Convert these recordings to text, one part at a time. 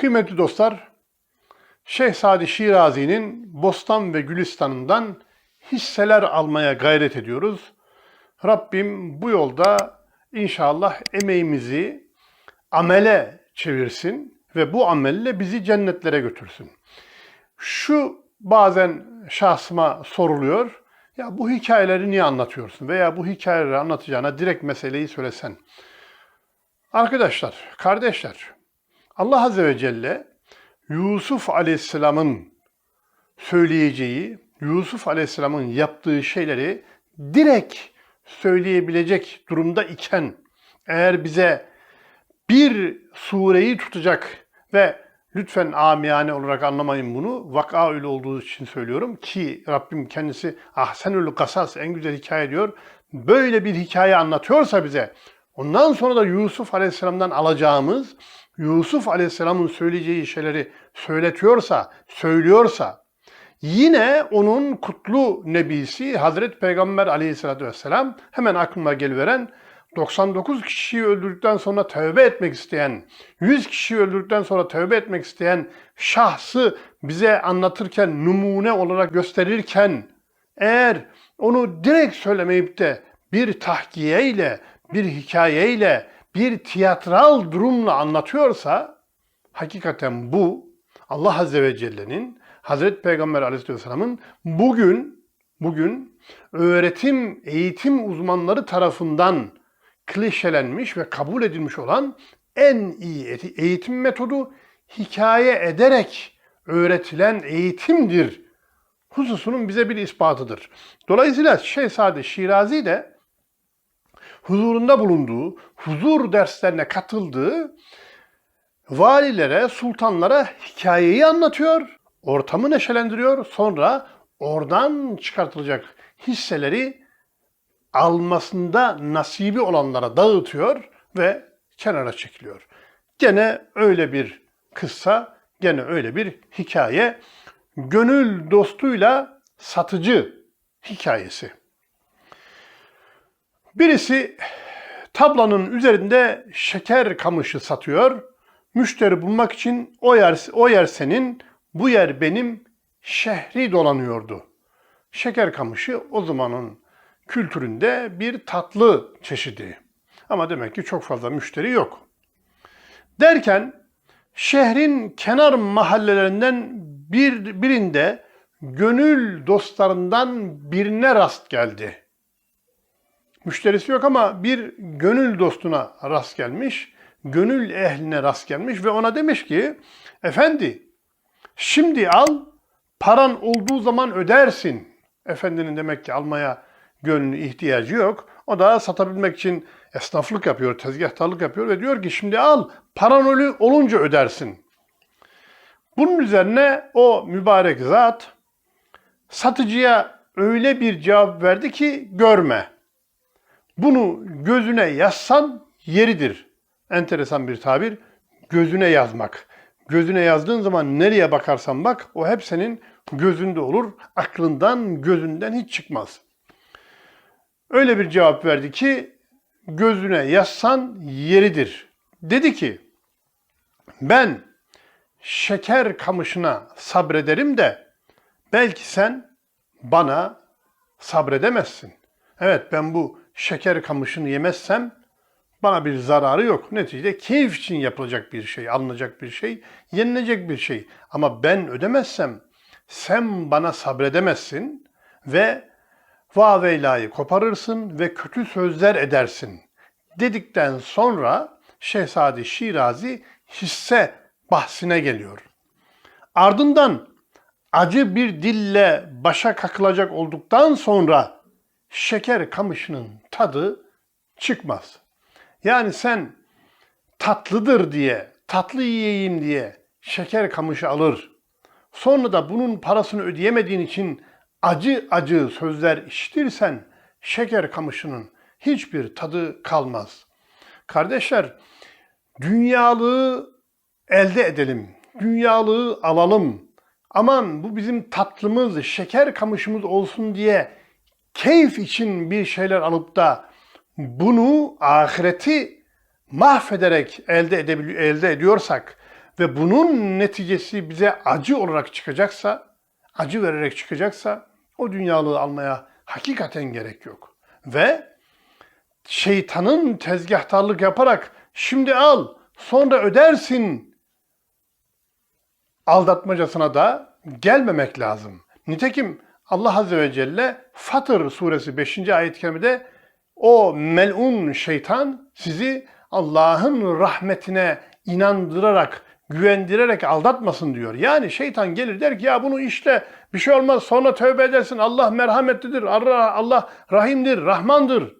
Kıymetli dostlar, Şeyh Sadi Şirazi'nin Bostan ve Gülistan'ından hisseler almaya gayret ediyoruz. Rabbim bu yolda inşallah emeğimizi amele çevirsin ve bu amelle bizi cennetlere götürsün. Şu bazen şahsıma soruluyor. Ya bu hikayeleri niye anlatıyorsun? Veya bu hikayeleri anlatacağına direkt meseleyi söylesen. Arkadaşlar, kardeşler, Allah Azze ve Celle Yusuf Aleyhisselam'ın söyleyeceği, Yusuf Aleyhisselam'ın yaptığı şeyleri direkt söyleyebilecek durumda iken eğer bize bir sureyi tutacak ve lütfen amiyane olarak anlamayın bunu. Vaka öyle olduğu için söylüyorum ki Rabbim kendisi ahsenül kasas en güzel hikaye diyor. Böyle bir hikaye anlatıyorsa bize ondan sonra da Yusuf Aleyhisselam'dan alacağımız Yusuf Aleyhisselam'ın söyleyeceği şeyleri söyletiyorsa, söylüyorsa yine onun kutlu nebisi Hazreti Peygamber Aleyhisselatü Vesselam hemen aklıma geliveren 99 kişiyi öldürdükten sonra tövbe etmek isteyen, 100 kişiyi öldürdükten sonra tövbe etmek isteyen şahsı bize anlatırken, numune olarak gösterirken eğer onu direkt söylemeyip de bir tahkiyeyle, bir hikayeyle, bir tiyatral durumla anlatıyorsa hakikaten bu Allah Azze ve Celle'nin Hazreti Peygamber Aleyhisselam'ın bugün bugün öğretim, eğitim uzmanları tarafından klişelenmiş ve kabul edilmiş olan en iyi eğitim metodu hikaye ederek öğretilen eğitimdir hususunun bize bir ispatıdır. Dolayısıyla Şehzade Şirazi de huzurunda bulunduğu, huzur derslerine katıldığı valilere, sultanlara hikayeyi anlatıyor, ortamı neşelendiriyor, sonra oradan çıkartılacak hisseleri almasında nasibi olanlara dağıtıyor ve kenara çekiliyor. Gene öyle bir kıssa, gene öyle bir hikaye. Gönül dostuyla satıcı hikayesi. Birisi tablanın üzerinde şeker kamışı satıyor. Müşteri bulmak için o yer, o yer senin, bu yer benim şehri dolanıyordu. Şeker kamışı o zamanın kültüründe bir tatlı çeşidi. Ama demek ki çok fazla müşteri yok. Derken şehrin kenar mahallelerinden bir, birinde gönül dostlarından birine rast geldi. Müşterisi yok ama bir gönül dostuna rast gelmiş, gönül ehline rast gelmiş ve ona demiş ki, efendi şimdi al, paran olduğu zaman ödersin. Efendinin demek ki almaya gönlü ihtiyacı yok. O da satabilmek için esnaflık yapıyor, tezgahtarlık yapıyor ve diyor ki şimdi al, paran olunca ödersin. Bunun üzerine o mübarek zat satıcıya öyle bir cevap verdi ki görme. Bunu gözüne yazsan yeridir. Enteresan bir tabir. Gözüne yazmak. Gözüne yazdığın zaman nereye bakarsan bak o hep senin gözünde olur. Aklından, gözünden hiç çıkmaz. Öyle bir cevap verdi ki gözüne yazsan yeridir. Dedi ki ben şeker kamışına sabrederim de belki sen bana sabredemezsin. Evet ben bu şeker kamışını yemezsem bana bir zararı yok. Neticede keyif için yapılacak bir şey, alınacak bir şey, yenilecek bir şey. Ama ben ödemezsem sen bana sabredemezsin ve vaveylayı koparırsın ve kötü sözler edersin dedikten sonra Şehzade Şirazi hisse bahsine geliyor. Ardından acı bir dille başa kakılacak olduktan sonra şeker kamışının tadı çıkmaz. Yani sen tatlıdır diye, tatlı yiyeyim diye şeker kamışı alır. Sonra da bunun parasını ödeyemediğin için acı acı sözler işitirsen şeker kamışının hiçbir tadı kalmaz. Kardeşler, dünyalığı elde edelim, dünyalığı alalım. Aman bu bizim tatlımız, şeker kamışımız olsun diye keyif için bir şeyler alıp da bunu ahireti mahvederek elde, edebil- elde ediyorsak ve bunun neticesi bize acı olarak çıkacaksa, acı vererek çıkacaksa o dünyalığı almaya hakikaten gerek yok. Ve şeytanın tezgahtarlık yaparak şimdi al sonra ödersin aldatmacasına da gelmemek lazım. Nitekim Allah Azze ve Celle Fatır suresi 5. ayet-i kerimede o melun şeytan sizi Allah'ın rahmetine inandırarak, güvendirerek aldatmasın diyor. Yani şeytan gelir der ki ya bunu işte bir şey olmaz sonra tövbe edersin. Allah merhametlidir, Allah, rahimdir, rahmandır.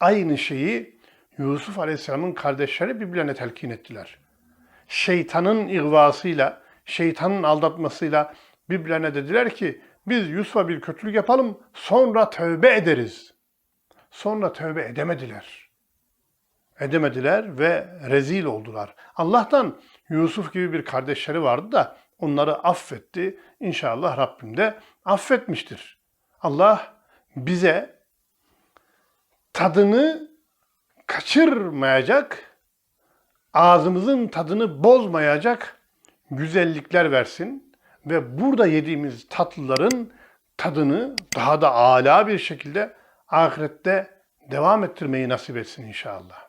Aynı şeyi Yusuf Aleyhisselam'ın kardeşleri birbirlerine telkin ettiler. Şeytanın ihvasıyla, şeytanın aldatmasıyla birbirlerine dediler ki biz Yusuf'a bir kötülük yapalım sonra tövbe ederiz. Sonra tövbe edemediler. Edemediler ve rezil oldular. Allah'tan Yusuf gibi bir kardeşleri vardı da onları affetti. İnşallah Rabbim de affetmiştir. Allah bize tadını kaçırmayacak, ağzımızın tadını bozmayacak güzellikler versin ve burada yediğimiz tatlıların tadını daha da âlâ bir şekilde ahirette devam ettirmeyi nasip etsin inşallah.